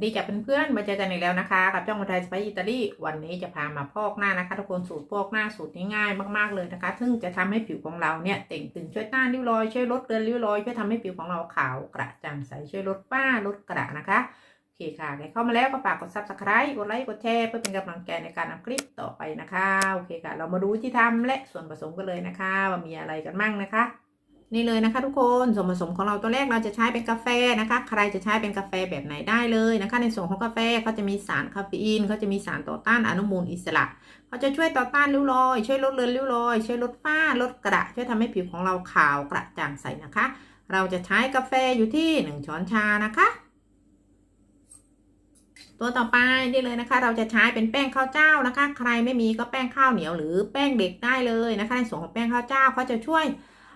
สวัสดีจ้ะเพื่อนๆมาเจอกันอีกแล้วนะคะ กับจ้องมาไทยสไปซ์อิตาลีวันนี้จะพามาพอกหน้านะคะ ทุกคนสูตรพอกหน้าสูตรง่ายมากๆเลยนะคะ ซึ่งจะทำให้ผิวของเราเนี่ยเต่งตึงช่วยต้านริ้วรอยช่วยลดเลือนริ้วรอยช่วยทำให้ผิวของเราขาวกระจ่างใสช่วยลดฝ้าลดกระนะคะโอเคค่ะใครเข้ามาแล้วก็ฝากกด subscribe กดไลค์กดแชร์เพื่อเป็นกำลังใจในการทำคลิปต่อไปนะคะโอเคค่ะ เรามาดูวิธีทำและส่วนผสมกันเลยนะคะ ว่ามีอะไรกันมั่งนะคะ นี่เลยนะคะทุกคนส่วนผสมของเราตัวแรกเราจะใช้เป็นกาแฟนะคะ ใครจะใช้เป็นกาแฟแบบไหนได้เลยนะคะ ในส่วนของกาแฟเขาจะมีสารคาเฟอีนเขาจะมีสารต่อต้านอนุมูลอิสระเขาจะช่วยต่อต้านริ้วรอย ช่วยลดเลือนริ้วรอย ช่วยลดฝ้าลดกระช่วยทำให้ผิวของเราขาวกระจ่างใสนะคะ เราจะใช้กาแฟอยู่ที่1ช้อนชานะคะ ตัวต่อไปนี่เลยนะคะ เราจะใช้เป็นแป้งข้าวเจ้านะคะ ใครไม่มีก็แป้งข้าวเหนียวหรือแป้งเด็กได้เลยนะคะ ในส่วนของแป้งข้าวเจ้าเขาจะช่วย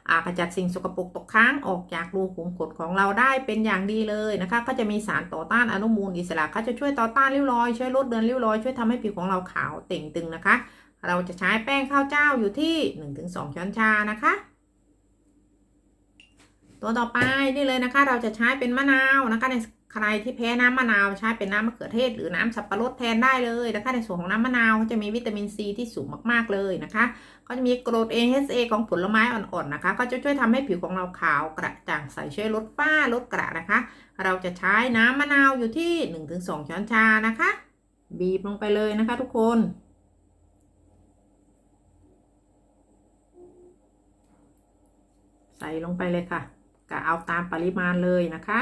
อ่ารจัดสิ่งสกปรกตกค้างออกจากรูขุมขนของเราได้เป็นอย่างดีเลยนะคะก็จะมีสารต่อต้านอนุมูลอิสระเขาจะช่วยต่อต้านริ้วรอย ช่วยลดเดือนริ้วรอย ช่วยทำให้ผิวของเราขาวเต่งตึงนะคะ เราจะใช้แป้งข้าวเจ้าอยู่ที่ 1-2 ช้อนชานะคะตัวต่อไปนี่เลยนะคะ เราจะใช้เป็นมะนาวนะคะใน ใครที่แพ้น้ำมะนาวใช้เป็นน้ำมะเขือเทศ หรือน้ำสับปะรดแทนได้เลยนะคะในส่วนของน้ำมะนาวเขาจะมีวิตามินซีที่สูงมากๆเลยนะคะ ก็จะมีกรด AHA ของผลไม้อ่อนๆนะคะ ก็จะช่วยทำให้ผิวของเราขาวกระจ่างใสช่วยลดฝ้าลดกระนะคะ เราจะใช้น้ำมะนาวอยู่ที่ 1-2 ช้อนชานะคะ บีบลงไปเลยนะคะทุกคนใส่ลงไปเลยค่ะกะเอาตามปริมาณเลยนะคะ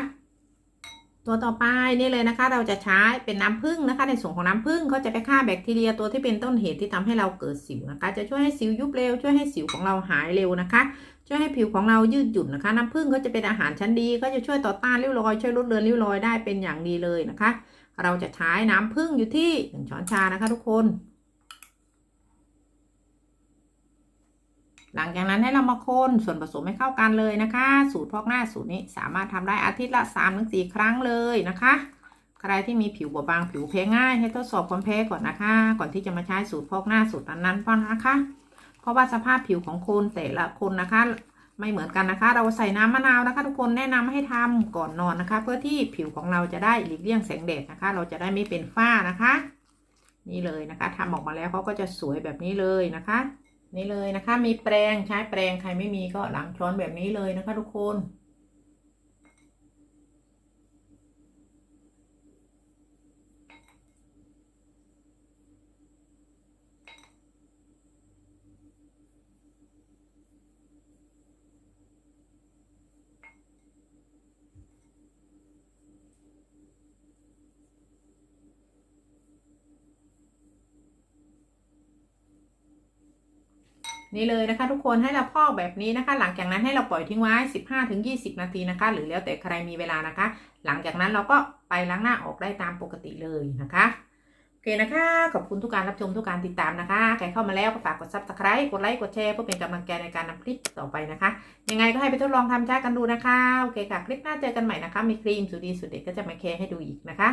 ตัวต่อไปนี่เลยนะคะ เราจะใช้เป็นน้ำผึ้งนะคะ ในส่วนของน้ำผึ้งเขาจะไปฆ่าแบคทีเรียตัวที่เป็นต้นเหตุที่ทำให้เราเกิดสิวนะคะ จะช่วยให้สิวยุบเร็วช่วยให้สิวของเราหายเร็วนะคะ ช่วยให้ผิวของเรายืดหยุ่นนะคะ น้ำผึ้งก็จะเป็นอาหารชั้นดี ก็จะช่วยต่อต้านริ้วรอยช่วยลดเลือนริ้วรอยได้เป็นอย่างดีเลยนะคะ เราจะใช้น้ำผึ้งอยู่ที่หนึ่งช้อนชานะคะ ทุกคน หลังจากนั้นให้เรามาคนส่วนผสมให้เข้ากันเลยนะคะ สูตรพอกหน้าสูตรนี้สามารถทำได้อาทิตย์ละ3-4ถึงสครั้งเลยนะคะ ใครที่มีผิวบอบบางผิวแพ้ง่ายให้ทดสอบความแพ้ก่อนนะคะ ก่อนที่จะมาใช้สูตรพอกหน้าสูตรนั้นๆก่อนนะคะ เพราะว่าสภาพผิวของคนแต่ละคนนะคะ ไม่เหมือนกันนะคะ เราใส่น้ำมะนาวนะคะ ทุกคนแนะนำให้ทำก่อนนอนนะคะ เพื่อที่ผิวของเราจะได้หลีกเลี่ยงแสงแดดนะคะ เราจะได้ไม่เป็นฝ้านะคะ นี่เลยนะคะทำออกมาแล้วเขาก็จะสวยแบบนี้เลยนะคะ นี่เลยนะคะ มีแปรงใช้แปรงใครไม่มีก็หลังช้อนแบบนี้เลยนะคะ ทุกคน นี่เลยนะคะ ทุกคนให้เราพอกแบบนี้นะคะ หลังจากนั้นให้เราปล่อยทิ้งไว้ 15-20 นาทีนะคะ หรือแล้วแต่ใครมีเวลานะคะ หลังจากนั้นเราก็ไปล้างหน้าออกได้ตามปกติเลยนะคะโอเคนะคะ ขอบคุณทุกการรับชมทุกการติดตามนะคะใครเข้ามาแล้วก็ฝากกด subscribe กดไลค์กดแชร์เพื่อเป็นกำลังใจในการนำคลิปต่อไปนะคะ ยังไงก็ให้ไปทดลองทำใช้กันดูนะคะโอเคค่ะคลิปหน้าเจอกันใหม่นะคะ มีครีมสูตรดีสูตรเด็ดก็จะมาแชร์ให้ดูอีกนะคะ